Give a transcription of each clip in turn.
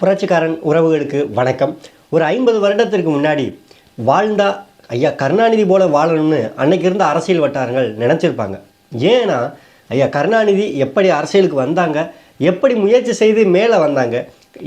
புரட்சிக்காரன் உறவுகளுக்கு வணக்கம். ஒரு ஐம்பது வருடத்திற்கு முன்னாடி வாழ்ந்தா ஐயா கருணாநிதி போல வாழணும்னு அன்னைக்கு இருந்த அரசியல் வட்டாரங்கள் நினச்சிருப்பாங்க. ஏன்னா ஐயா கருணாநிதி எப்படி அரசியலுக்கு வந்தாங்க எப்படி முயற்சி செய்து மேலே வந்தாங்க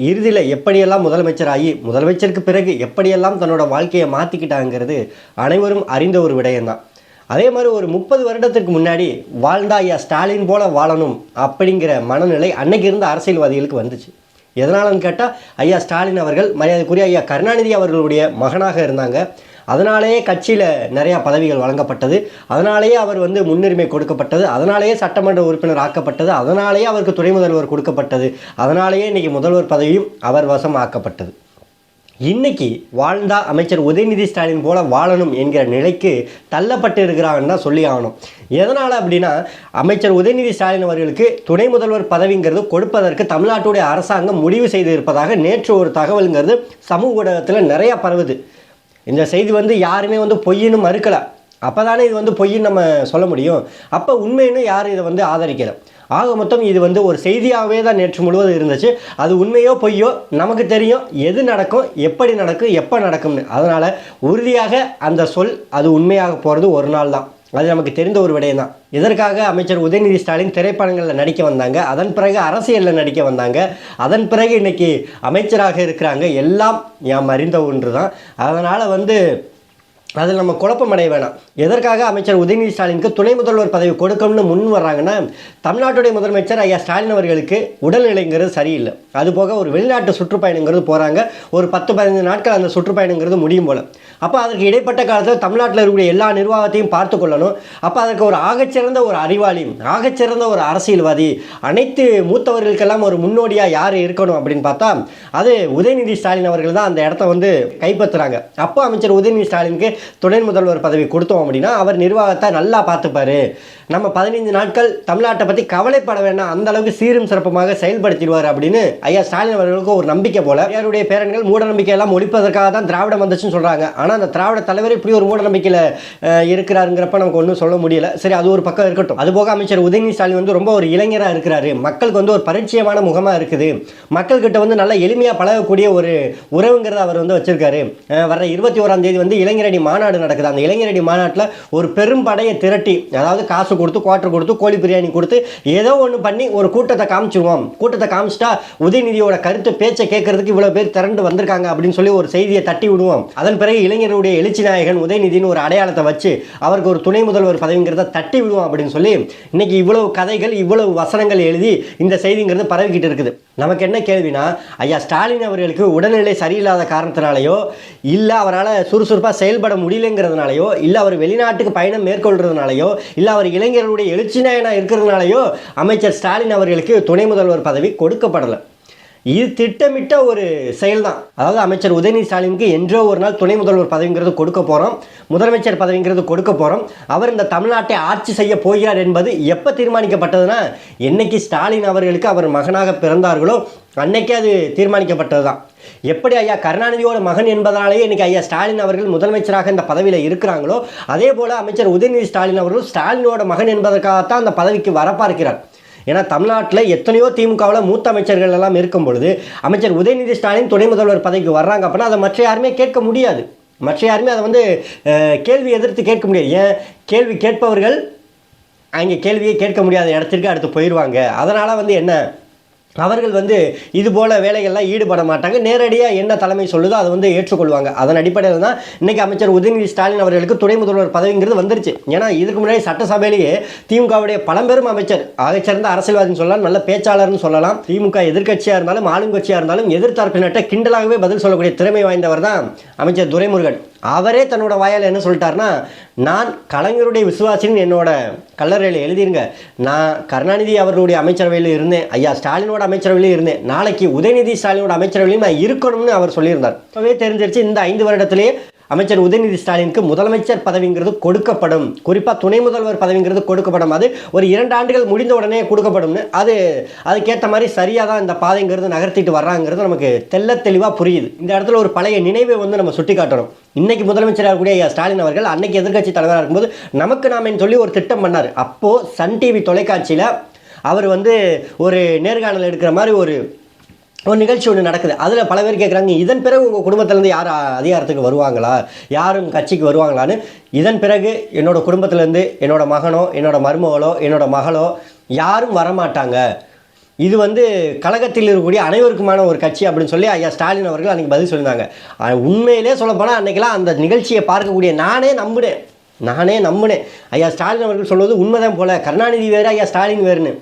இறுதியில் எப்படியெல்லாம் முதலமைச்சர் ஆகி முதலமைச்சருக்கு பிறகு எப்படியெல்லாம் தன்னோட வாழ்க்கையை மாற்றிக்கிட்டாங்கிறது அனைவரும் அறிந்த ஒரு விடயம்தான். அதே மாதிரி ஒரு முப்பது வருடத்திற்கு முன்னாடி வாழ்ந்தா ஐயா ஸ்டாலின் போல வாழணும் அப்படிங்கிற மனநிலை அன்னைக்கு இருந்த அரசியல்வாதிகளுக்கு வந்துச்சு. எதனாலன்னு கேட்டால் ஐயா ஸ்டாலின் அவர்கள் மரியாதைக்குரிய ஐயா கருணாநிதி அவர்களுடைய மகனாக இருந்தாங்க. அதனாலேயே கட்சியில் நிறையா பதவிகள் வழங்கப்பட்டது. அதனாலேயே அவர் வந்து முன்னுரிமை கொடுக்கப்பட்டது. அதனாலேயே சட்டமன்ற உறுப்பினர் ஆக்கப்பட்டது. அதனாலேயே அவருக்கு துணை முதல்வர் கொடுக்கப்பட்டது. அதனாலேயே இன்றைக்கி முதல்வர் பதவியும் அவர் வசம் ஆக்கப்பட்டது இன்னைக்கு வாழ்ந்தா அமைச்சர் உதயநிதி ஸ்டாலின் போல வாழணும் என்கிற நிலைக்கு தள்ளப்பட்டு இருக்கிறாங்கன்னு தான் சொல்லி ஆகணும். எதனால் அப்படின்னா அமைச்சர் உதயநிதி ஸ்டாலின் அவர்களுக்கு துணை முதல்வர் பதவிங்கிறது கொடுப்பதற்கு தமிழ்நாட்டுடைய அரசாங்கம் முடிவு செய்து இருப்பதாக நேற்று ஒரு தகவலுங்கிறது சமூக ஊடகத்தில் நிறையா பரவுது. இந்த செய்தி வந்து யாருமே வந்து பொய்ன்னு மறுக்கலை. அப்போ தானே இது வந்து பொய்ன்னு நம்ம சொல்ல முடியும். அப்போ உண்மைன்னு யாரும் இதை வந்து ஆதரிக்கலை. ஆக மொத்தம் இது வந்து ஒரு செய்தியாகவே தான் நேற்று முழுவதும் இருந்துச்சு. அது உண்மையோ பொய்யோ நமக்கு தெரியும். எது நடக்கும் எப்படி நடக்கும் எப்போ நடக்கும்னு. அதனால் உறுதியாக அந்த சொல் அது உண்மையாக போகிறது ஒரு நாள் தான். அது நமக்கு தெரிந்த ஒரு விடயம் தான். இதற்காக அமைச்சர் உதயநிதி ஸ்டாலின் திரைப்படங்களில் நடிக்க வந்தாங்க. அதன் பிறகு அரசியலில் நடிக்க வந்தாங்க. அதன் பிறகு இன்னைக்கு அமைச்சராக இருக்கிறாங்க. எல்லாம் நாம் அறிந்த ஒன்று தான் அதனால் வந்து அதில் நம்ம குழப்பமடைய வேணாம். எதற்காக அமைச்சர் உதயநிதி ஸ்டாலினுக்கு துணை முதல்வர் பதவி கொடுக்கணும்னு முன் வர்றாங்கன்னா தமிழ்நாட்டுடைய முதலமைச்சர் ஐயா ஸ்டாலின் அவர்களுக்கு உடல்நிலைங்கிறது சரியில்லை. அதுபோக ஒரு வெளிநாட்டு சுற்றுப்பயணங்கிறது போகிறாங்க ஒரு பத்து பதினைந்து நாட்கள் அந்த சுற்றுப்பயணங்கிறது முடியும் போல். அப்போ அதற்கு இடைப்பட்ட காலத்தில் தமிழ்நாட்டில் இருக்கக்கூடிய எல்லா நிர்வாகத்தையும் பார்த்து கொள்ளணும். அப்போ அதற்கு ஒரு ஆகச்சிறந்த ஒரு அறிவாளி ஆகச்சிறந்த ஒரு அரசியல்வாதி அனைத்து மூத்தவர்களுக்கெல்லாம் ஒரு முன்னோடியாக யார் இருக்கணும் அப்படின்னு பார்த்தா அது உதயநிதி ஸ்டாலின் அவர்கள் தான் அந்த இடத்த வந்து கைப்பற்றுறாங்க. அப்போ அமைச்சர் உதயநிதி ஸ்டாலினுக்கு துணை முதல்வர் பதவி கொடுத்தோம் அப்படின்னா அவர் நிர்வாகத்தை நல்லா பார்த்துப்பாரு. நம்ம பதினைந்து நாட்கள் தமிழ்நாட்டை பற்றி கவலைப்பட வேண்டாம் அந்த அளவுக்கு சீரும் சிறப்புமாக செயல்படுத்திடுவார் அப்படின்னு ஐயா ஸ்டாலின் அவர்களுக்கு ஒரு நம்பிக்கை போல. யாருடைய பேரன்கள் மூட நம்பிக்கையெல்லாம் ஒழிப்பதற்காக தான் திராவிடம் வந்துச்சுன்னு சொல்கிறாங்க ஆனால் அந்த திராவிட தலைவர் இப்படி ஒரு மூட நம்பிக்கையில் இருக்கிறாருங்கிறப்ப நமக்கு ஒன்றும் சொல்ல முடியல. சரி அது ஒரு பக்கம் இருக்கட்டும். அதுபோக அமைச்சர் உதயநிதி ஸ்டாலின் வந்து ரொம்ப ஒரு இளைஞராக இருக்கிறாரு. மக்களுக்கு வந்து ஒரு பரிச்சயமான முகமாக இருக்குது. மக்கள்கிட்ட வந்து நல்லா எளிமையாக பழகக்கூடிய ஒரு உறவுங்கிறத அவர் வந்து வச்சிருக்காரு. வர இருபத்தி ஓராம் தேதி வந்து இளைஞரணி மாநாடு நடக்குது. அந்த இளைஞரடி மாநாட்டில் ஒரு பெரும் படையை திரட்டி அதாவது காசு கொடுத்து குவார்டர் கொடுத்து கோழி பிரியாணி கொடுத்து ஏதோ ஒன்று பண்ணி ஒரு கூட்டத்தை காமிச்சிருவோம். கூட்டத்தை காமிச்சிட்டா உதயநிதியோட கருத்து பேச்சை கேட்கறதுக்கு இவ்வளோ பேர் திரண்டு வந்திருக்காங்க அப்படின்னு சொல்லி ஒரு செய்தியை தட்டி விடுவோம். அதன் பிறகு இளைஞருடைய எழுச்சி நாயகன் உதயநிதினு ஒரு அடையாளத்தை வச்சு அவருக்கு ஒரு துணை முதல்வர் பதவிங்கிறத தட்டி விடுவோம் அப்படின்னு சொல்லி இன்னைக்கு இவ்வளவு கதைகள் இவ்வளவு வசனங்கள் எழுதி இந்த செய்திங்கிறது பரவிக்கிட்டு இருக்குது. நமக்கு என்ன கேள்வினா ஐயா ஸ்டாலின் அவர்களுக்கு உடல்நிலை சரியில்லாத காரணத்தினாலேயோ இல்லை அவரால் சுறுசுறுப்பாக செயல்பட முடியலைங்கிறதுனாலையோ இல்லை அவர் வெளிநாட்டுக்கு பயணம் மேற்கொள்கிறதுனாலையோ இல்லை அவர் இளைஞர்களுடைய எழுச்சி நாயனாக இருக்கிறதுனாலையோ அமைச்சர் ஸ்டாலின் அவர்களுக்கு துணை முதல்வர் பதவி கொடுக்கப்படலை. இது திட்டமிட்ட ஒரு செயல்தான். அதாவது அமைச்சர் உதயநிதி ஸ்டாலினுக்கு என்றோ ஒரு நாள் துணை முதல்வர் பதவிங்கிறது கொடுக்க போகிறோம் முதலமைச்சர் பதவிங்கிறது கொடுக்க போகிறோம் அவர் இந்த தமிழ்நாட்டை ஆட்சி செய்ய போகிறார் என்பது எப்போ தீர்மானிக்கப்பட்டதுன்னா என்னைக்கு ஸ்டாலின் அவர்களுக்கு அவர் மகனாக பிறந்தார்களோ அன்னைக்கே அது தீர்மானிக்கப்பட்டது தான் எப்படி ஐயா கருணாநிதியோட மகன் என்பதனாலேயே இன்னைக்கு ஐயா ஸ்டாலின் அவர்கள் முதலமைச்சராக இந்த பதவியில் இருக்கிறாங்களோ அதே போல் அமைச்சர் உதயநிதி ஸ்டாலின் அவர்கள் ஸ்டாலினோட மகன் என்பதற்காகத்தான் அந்த பதவிக்கு வரப்பார்க்கிறார். ஏன்னா தமிழ்நாட்டில் எத்தனையோ திமுகவில் மூத்த அமைச்சர்கள் எல்லாம் இருக்கும் பொழுது அமைச்சர் உதயநிதி ஸ்டாலின் துணை முதல்வர் பதவிக்கு வர்றாங்க அப்படின்னா அதை மற்ற யாருமே கேட்க முடியாது. மற்ற யாருமே அதை வந்து கேள்வி எதிர்த்து கேட்க முடியாது. ஏன்? கேள்வி கேட்பவர்கள் அங்கே கேள்வியை கேட்க முடியாத இடத்திற்கு அடுத்து போயிடுவாங்க அதனால் வந்து என்ன? அவர்கள் வந்து இது போல் வேலைகள்லாம் ஈடுபட மாட்டாங்க. நேரடியாக என்ன தலைமை சொல்லுதோ அதை வந்து ஏற்றுக்கொள்வாங்க. அதன் அடிப்படையில் தான் இன்றைக்கி அமைச்சர் உதயநிதி ஸ்டாலின் அவர்களுக்கு துணை முதல்வர் பதவிங்கிறது வந்துருச்சு. ஏன்னா இதுக்கு முன்னாடி சட்டசபையிலேயே திமுகவுடைய பழம்பெரும் அமைச்சர் ஆகச்சிறந்த அரசியல்வாதின்னு சொல்லலாம் நல்ல பேச்சாளர்னு சொல்லலாம் திமுக எதிர்க்கட்சியாக இருந்தாலும் ஆளுங்கட்சியாக இருந்தாலும் எதிர்த்தரப்பினர்கிட்ட கிண்டலாகவே பதில் சொல்லக்கூடிய திறமை வாய்ந்தவர் தான் அமைச்சர் துரைமுருகன். அவரே தன்னோட வாயால் என்ன சொல்லிட்டாருன்னா நான் கலைஞருடைய விசுவாசின்னு என்னோட கல்லறையில் எழுதிருங்க. நான் கருணாநிதி அவர்களுடைய அமைச்சரவையில் இருந்தேன். ஐயா ஸ்டாலினோட அமைச்சரவையிலும் இருந்தேன். நாளைக்கு உதயநிதி ஸ்டாலினோட அமைச்சரவையிலும் நான் இருக்கணும்னு அவர் சொல்லியிருந்தார். இப்போவே தெரிஞ்சிருச்சு இந்த ஐந்து வருடத்திலேயே அமைச்சர் உதயநிதி ஸ்டாலினுக்கு முதலமைச்சர் பதவிங்கிறது கொடுக்கப்படும். குறிப்பாக துணை முதல்வர் பதவிங்கிறது கொடுக்கப்படும். அது ஒரு இரண்டு ஆண்டுகள் முடிந்த உடனே கொடுக்கப்படும்னு. அது அதுக்கேற்ற மாதிரி சரியாக தான் இந்த பாதைங்கிறது நகர்த்திட்டு வர்றாங்கிறது நமக்கு தெல்ல தெளிவாக புரியுது. இந்த இடத்துல ஒரு பழைய நினைவை வந்து நம்ம சுட்டி காட்டணும் இன்னைக்கு முதலமைச்சராக கூடிய ஸ்டாலின் அவர்கள் அன்னைக்கு எதிர்க்கட்சி தலைவராக இருக்கும்போது நமக்கு நாமன்னு சொல்லி ஒரு திட்டம் பண்ணார். அப்போது சன் டிவி தொலைக்காட்சியில் அவர் வந்து ஒரு நேர்காணல் எடுக்கிற மாதிரி ஒரு ஒரு நிகழ்ச்சி ஒன்று நடக்குது. அதில் பல பேர் கேட்குறாங்க இதன் பிறகு உங்கள் குடும்பத்திலேருந்து யார் அதிகாரத்துக்கு வருவாங்களா? யாரும் கட்சிக்கு வருவாங்களான்னு? இதன் பிறகு என்னோடய குடும்பத்திலேருந்து என்னோடய மகனோ என்னோடய மருமகளோ என்னோடய மகளோ யாரும் வரமாட்டாங்க. இது வந்து கழகத்தில் இருக்கக்கூடிய அனைவருக்குமான ஒரு கட்சி அப்படின்னு சொல்லி ஐயா ஸ்டாலின் அவர்கள் அன்றைக்கி பதில் சொல்லியிருந்தாங்க. உண்மையிலே சொல்லப்போனால் அன்றைக்கெல்லாம் அந்த நிகழ்ச்சியை பார்க்கக்கூடிய நானே நம்பினேன். நானே நம்பினேன். ஐயா ஸ்டாலின் அவர்கள் சொல்வது உண்மைதான் போல. கருணாநிதி வேறு ஐயா ஸ்டாலின் வேறுன்னு.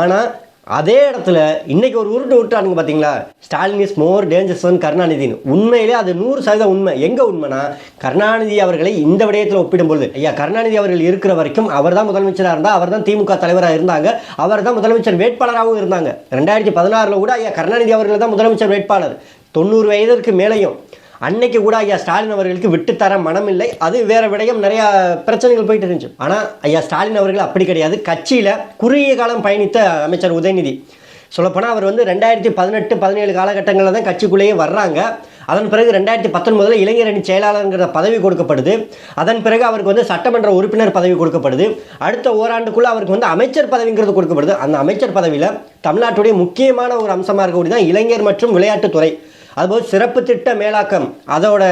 ஆனால் அதே இடத்துல இன்னைக்கு ஒரு உருட்டு உருட்டானுங்க பார்த்தீங்களா ஸ்டாலின் இஸ் மோர் டேஞ்சரஸ் கருணாநிதின்னு கருணாநிதினு. உண்மையிலே அது நூறு சதவீதம் உண்மை. எங்கே உண்மைனா கருணாநிதி அவர்களை இந்த விடயத்தில் ஒப்பிடும்போது ஐயா கருணாநிதி அவர்கள் இருக்கிற வரைக்கும் அவர் தான் முதலமைச்சராக இருந்தால் அவர் தான் திமுக தலைவராக இருந்தாங்க அவர் தான் முதலமைச்சர் வேட்பாளராகவும் இருந்தாங்க. ரெண்டாயிரத்தி பதினாறில் கூட ஐயா கருணாநிதி அவர்கள் தான் முதலமைச்சர் வேட்பாளர். தொண்ணூறு வயதிற்கு மேலேயும். அன்னைக்கு கூட ஐயா ஸ்டாலின் அவர்களுக்கு விட்டுத்தர மனம் இல்லை அது வேற விடயம். நிறைய பிரச்சனைகள் போயிட்டு இருந்துச்சு. ஆனால் ஐயா ஸ்டாலின் அவர்கள் அப்படி கிடையாது. கட்சியில் குறுகிய காலம் பயணித்த அமைச்சர் உதயநிதி. சொல்லப்போனால் அவர் வந்து ரெண்டாயிரத்தி பதினெட்டு பதினேழு காலகட்டங்களில் தான் கட்சிக்குள்ளேயே வர்றாங்க. அதன் பிறகு ரெண்டாயிரத்தி பத்தொன்பதில் இளைஞர் அணி செயலாளருங்கிற பதவி கொடுக்கப்படுது. அதன் பிறகு அவருக்கு வந்து சட்டமன்ற உறுப்பினர் பதவி கொடுக்கப்படுது. அடுத்த ஓராண்டுக்குள்ளே அவருக்கு வந்து அமைச்சர் பதவிங்கிறது கொடுக்கப்படுது. அந்த அமைச்சர் பதவியில் தமிழ்நாட்டுடைய முக்கியமான ஒரு அம்சமாக இருக்கக்கூடிய தான் இளைஞர் மற்றும் விளையாட்டுத்துறை. அதுபோல் சிறப்பு திட்ட மேலாக்கம் அதோட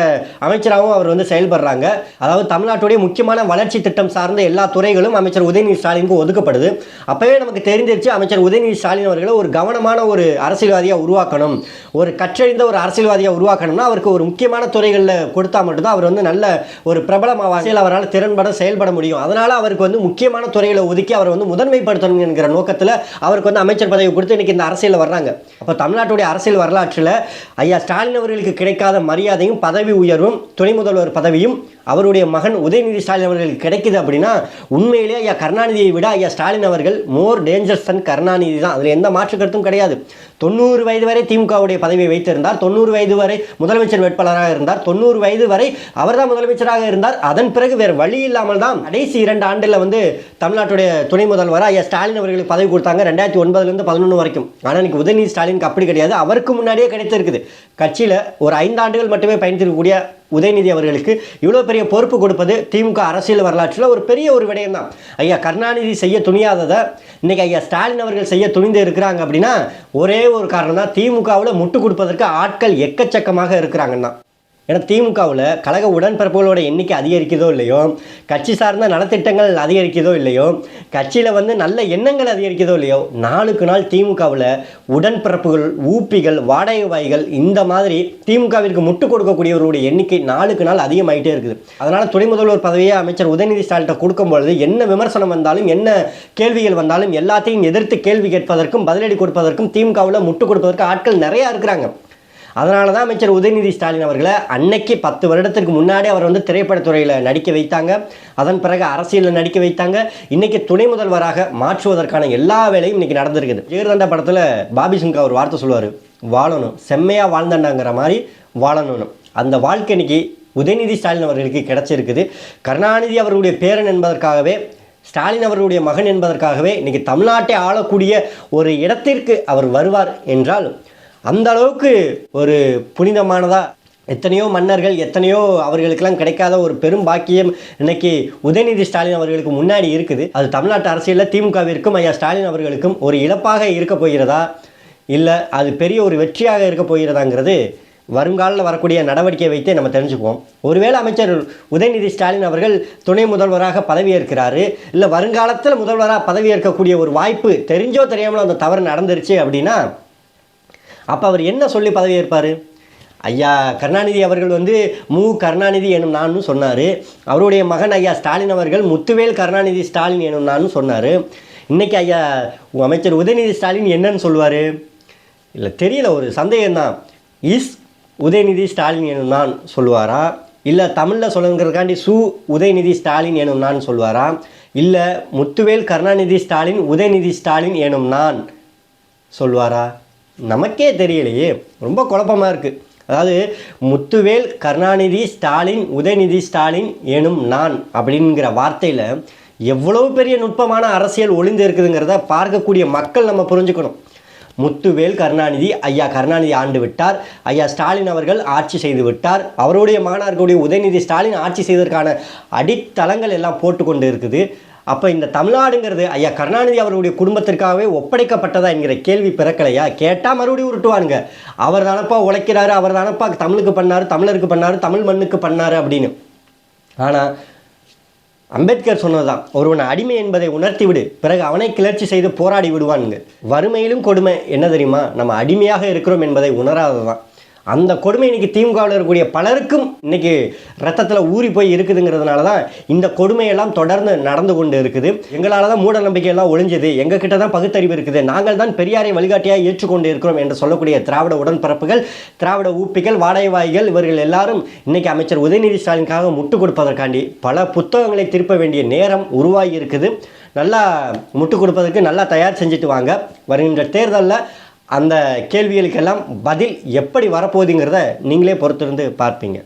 அமைச்சராகவும் அவர் வந்து செயல்படுறாங்க. அதாவது தமிழ்நாட்டுடைய முக்கியமான வளர்ச்சி திட்டம் சார்ந்த எல்லா துறைகளும் அமைச்சர் உதயநிதி ஸ்டாலினுக்கு ஒதுக்கப்படுது. அப்போவே நமக்கு தெரிஞ்சிருச்சு அமைச்சர் உதயநிதி ஸ்டாலின் அவர்களை ஒரு கவனமான ஒரு அரசியல்வாதியாக உருவாக்கணும். ஒரு கற்றறிந்த ஒரு அரசியல்வாதியாக உருவாக்கணும்னா அவருக்கு ஒரு முக்கியமான துறைகளில் கொடுத்தா மட்டும்தான் அவர் வந்து நல்ல ஒரு பிரபலமாக அரசியல் அவரால் திறன்பட செயல்பட முடியும். அதனால் அவருக்கு வந்து முக்கியமான துறைகளை ஒதுக்கி அவரை வந்து முதன்மைப்படுத்தணும் என்கிற நோக்கத்தில் அவருக்கு வந்து அமைச்சர் பதவி கொடுத்து இன்னைக்கு இந்த அரசியலில் வர்றாங்க. அப்போ தமிழ்நாட்டுடைய அரசியல் வரலாற்றில் ஐயா ஸ்டாலின் அவர்களுக்கு கிடைக்காத மரியாதையும் பதவி உயர்வும் துணை முதல்வர் பதவியும் அவருடைய மகன் உதயநிதி ஸ்டாலின் அவர்களுக்கு கிடைக்குது அப்படின்னா உண்மையிலேயே ஐயா கருணாநிதியை விட ஐயா ஸ்டாலின் அவர்கள் மோர் டேஞ்சர்ஸ் தன் கருணாநிதி தான். அதில் எந்த மாற்று கருத்தும் கிடையாது. தொண்ணூறு வயது வரை திமுகவுடைய பதவியை வைத்திருந்தார். தொண்ணூறு வயது வரை முதலமைச்சர் வேட்பாளராக இருந்தார். தொண்ணூறு வயது வரை அவர்தான் முதலமைச்சராக இருந்தார். அதன் பிறகு வேறு வழி இல்லாமல் தான் கடைசி இரண்டு ஆண்டில் வந்து தமிழ்நாட்டுடைய துணை முதல்வர் ஐயா ஸ்டாலின் அவர்களுக்கு பதவி கொடுத்தாங்க. ரெண்டாயிரத்தி ஒன்பதுலேருந்து பதினொன்று வரைக்கும். ஆனால் இன்னைக்கு உதயநிதி ஸ்டாலினுக்கு அப்படி கிடையாது. அவருக்கு முன்னாடியே கிடைத்திருக்குது. கட்சியில் ஒரு ஐந்து ஆண்டுகள் மட்டுமே பயணித்திருக்கக்கூடிய உதயநிதி அவர்களுக்கு இவ்வளோ பெரிய பொறுப்பு கொடுப்பது திமுக அரசியல் வரலாற்றில் ஒரு பெரிய ஒரு விடயம் தான் ஐயா கருணாநிதி செய்ய துணியாததை இன்றைக்கி ஐயா ஸ்டாலின் அவர்கள் செய்ய துணிந்து இருக்கிறாங்க அப்படின்னா ஒரே ஒரு காரணம் தான் திமுகவில் முட்டு கொடுப்பதற்கு ஆட்கள் எக்கச்சக்கமாக இருக்கிறாங்கன்னா ஏன்னா திமுகவில் கழக உடன்பிறப்புகளோட எண்ணிக்கை அதிகரிக்குதோ இல்லையோ கட்சி சார்ந்த நலத்திட்டங்கள் அதிகரிக்குதோ இல்லையோ கட்சியில் வந்து நல்ல எண்ணங்கள் அதிகரிக்குதோ இல்லையோ நாளுக்கு நாள் திமுகவில் உடன்பிறப்புகள் ஊப்பிகள் வாடகை வாய்கள் இந்த மாதிரி திமுகவிற்கு முட்டு கொடுக்கக்கூடியவருடைய எண்ணிக்கை நாளுக்கு நாள் அதிகமாயிட்டே இருக்குது. அதனால் துணை முதல்வர் பதவியை அமைச்சர் உதயநிதி ஸ்டாலின்ட்ட கொடுக்கும் பொழுது என்ன விமர்சனம் வந்தாலும் என்ன கேள்விகள் வந்தாலும் எல்லாத்தையும் எதிர்த்து கேள்வி கேட்பதற்கும் பதிலடி கொடுப்பதற்கும் திமுகவில் முட்டு கொடுப்பதற்கு ஆட்கள் நிறையா இருக்கிறாங்க. அதனால தான் அமைச்சர் உதயநிதி ஸ்டாலின் அவர்களை அன்னைக்கு பத்து வருடத்திற்கு முன்னாடி அவர் வந்து திரைப்படத்துறையில் நடிக்க வைத்தாங்க. அதன் பிறகு அரசியலில் நடிக்க வைத்தாங்க. இன்னைக்கு துணை முதல்வராக மாற்றுவதற்கான எல்லா வேலையும் இன்னைக்கு நடந்திருக்குது. ஜெயர்தண்டா படத்தில் பாபி சிங்கா ஒரு வார்த்தை சொல்லுவார். வாழணும். செம்மையாக வாழ்ந்தண்டாங்கிற மாதிரி வாழணும் அந்த வாழ்க்கை இன்னைக்கு உதயநிதி ஸ்டாலின் அவர்களுக்கு கிடைச்சிருக்குது. கருணாநிதி அவர்களுடைய பேரன் என்பதற்காகவே ஸ்டாலின் அவர்களுடைய மகன் என்பதற்காகவே இன்னைக்கு தமிழ்நாட்டை ஆளக்கூடிய ஒரு இடத்திற்கு அவர் வருவார் என்றால் அந்த அளவுக்கு ஒரு புனிதமானதா. எத்தனையோ மன்னர்கள் எத்தனையோ அவர்களுக்கெல்லாம் கிடைக்காத ஒரு பெரும் பாக்கியம் இன்னைக்கு உதயநிதி ஸ்டாலின் அவர்களுக்கு முன்னாடி இருக்குது. அது தமிழ்நாட்டு அரசியலில் திமுகவிற்கும் ஐயா ஸ்டாலின் அவர்களுக்கும் ஒரு இழப்பாக இருக்க போகிறதா? இல்லை அது பெரிய ஒரு வெற்றியாக இருக்க போகிறதாங்கிறது வருங்காலில் வரக்கூடிய நடவடிக்கையை வைத்தே நம்ம தெரிஞ்சுக்குவோம். ஒருவேளை அமைச்சர் உதயநிதி ஸ்டாலின் அவர்கள் துணை முதல்வராக பதவியேற்கிறாரு இல்லை வருங்காலத்தில் முதல்வராக பதவியேற்கக்கூடிய ஒரு வாய்ப்பு தெரிஞ்சோ தெரியாமலோ அந்த தவறு நடந்துருச்சு அப்படின்னா அப்போ அவர் என்ன சொல்லி பதவியேற்பார்? ஐயா கருணாநிதி அவர்கள் வந்து மு. கருணாநிதி எனும் நான்னு சொன்னார். அவருடைய மகன் ஐயா ஸ்டாலின் அவர்கள் முத்துவேல் கருணாநிதி ஸ்டாலின் எனும் நான்னு சொன்னார். இன்றைக்கி ஐயா அமைச்சர் உதயநிதி ஸ்டாலின் என்னன்னு சொல்லுவார்? இல்லை தெரியல ஒரு சந்தேகம்தான். இஸ் உதயநிதி ஸ்டாலின் எனும் நான் சொல்லுவாரா? இல்லை தமிழில் சொல்லுங்கிறதுக்காண்டி சு உதயநிதி ஸ்டாலின் எனும் நான் சொல்லுவாரா? இல்லை முத்துவேல் கருணாநிதி ஸ்டாலின் உதயநிதி ஸ்டாலின் எனும் நான் சொல்வாரா நமக்கே தெரியலையே. ரொம்ப குழப்பமாக இருக்குது அதாவது முத்துவேல் கருணாநிதி ஸ்டாலின் உதயநிதி ஸ்டாலின் எனும் நான் அப்படிங்கிற வார்த்தையில் எவ்வளவு பெரிய நுட்பமான அரசியல் ஒளிந்து இருக்குதுங்கிறத பார்க்கக்கூடிய மக்கள் நம்ம புரிஞ்சுக்கணும். முத்துவேல் கருணாநிதி ஐயா கருணாநிதி ஆண்டு விட்டார். ஐயா ஸ்டாலின் அவர்கள் ஆட்சி செய்து விட்டார். அவருடைய மாணவர்களுடைய உதயநிதி ஸ்டாலின் ஆட்சி செய்வதற்கான அடித்தளங்கள் எல்லாம் போட்டு கொண்டு இருக்குது. அப்போ இந்த தமிழ்நாடுங்கிறது ஐயா கருணாநிதி அவருடைய குடும்பத்திற்காகவே ஒப்படைக்கப்பட்டதா என்கிற கேள்வி பிறக்கலையா? கேட்டால் மறுபடியும் உருட்டுவானுங்க. அவர் தானப்பா உழைக்கிறாரு அவர் தானப்பா தமிழுக்கு பண்ணார் தமிழருக்கு பண்ணாரு தமிழ் மண்ணுக்கு பண்ணாரு அப்படின்னு. ஆனால் அம்பேத்கர் சொன்னதுதான் ஒருவன் அடிமை என்பதை உணர்த்தி விடு பிறகு அவனை கிளர்ச்சி செய்து போராடி விடுவானுங்க. வறுமையிலும் கொடுமை என்ன தெரியுமா? நம்ம அடிமையாக இருக்கிறோம் என்பதை உணராததான் அந்த கொடுமை இன்னைக்கு திமுகவில் இருக்கக்கூடிய பலருக்கும் இன்னைக்கு ரத்தத்தில் ஊறி போய் இருக்குதுங்கிறதுனால தான் இந்த கொடுமையெல்லாம் தொடர்ந்து நடந்து கொண்டு இருக்குது. எங்களால் தான் மூட நம்பிக்கையெல்லாம் ஒழிஞ்சது. எங்கள் கிட்ட தான் பகுத்தறிவு இருக்குது. நாங்கள் தான் பெரியாரை வழிகாட்டியாக ஏற்றுக்கொண்டு இருக்கிறோம் என்று சொல்லக்கூடிய திராவிட உடன்பரப்புகள் திராவிட ஊப்பிகள் வாடகைவாய்கள் இவர்கள் எல்லாரும் இன்னைக்கு அமைச்சர் உதயநிதி ஸ்டாலினுக்காக முட்டு கொடுப்பதற்காண்டி பல புத்தகங்களை திருப்ப வேண்டிய நேரம் உருவாகி இருக்குது. நல்லா முட்டு கொடுப்பதற்கு நல்லா தயார் செஞ்சுட்டு வாங்க. வருகின்ற தேர்தலில் அந்த கேள்விகளுக்கெல்லாம் பதில் எப்படி வரப்போகுதுங்கிறத நீங்களே பொறுத்திருந்து பார்ப்பீங்க.